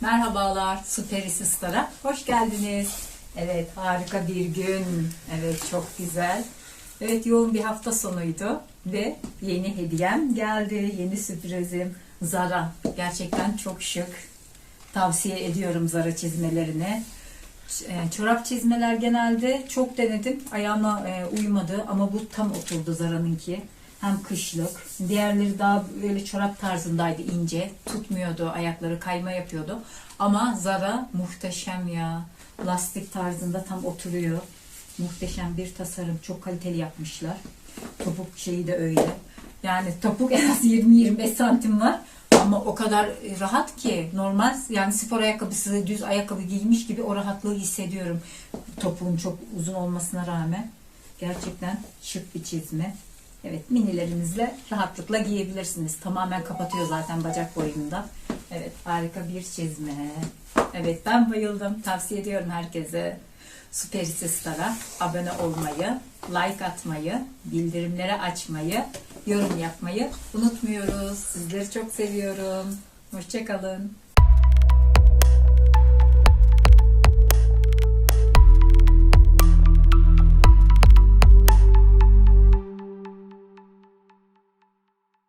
Merhabalar Süperisi Star'a hoş geldiniz. Evet harika bir gün. Evet çok güzel. Evet yoğun bir hafta sonuydu ve yeni hediyem geldi. Yeni sürprizim Zara. Gerçekten çok şık. Tavsiye ediyorum Zara çizmelerini. E, Çorap çizmeler genelde çok denedim. Ayağıma e, uymadı ama bu tam oturdu Zara'nınki. Hem kışlık. Diğerleri daha böyle çorap tarzındaydı ince. Tutmuyordu. Ayakları kayma yapıyordu. Ama Zara muhteşem ya. Lastik tarzında tam oturuyor. Muhteşem bir tasarım. Çok kaliteli yapmışlar. Topuk şeyi de öyle. Yani topuk en az 20-25 santim var. Ama o kadar rahat ki normal yani spor ayakkabısı düz ayakkabı giymiş gibi o rahatlığı hissediyorum. Topuğun çok uzun olmasına rağmen. Gerçekten şık bir çizme. Evet minilerinizle rahatlıkla giyebilirsiniz. Tamamen kapatıyor zaten bacak boyunda. Evet harika bir çizme. Evet ben bayıldım. Tavsiye ediyorum herkese. Süperisi Star'a abone olmayı, like atmayı, bildirimleri açmayı, yorum yapmayı unutmuyoruz. Sizleri çok seviyorum. Hoşçakalın.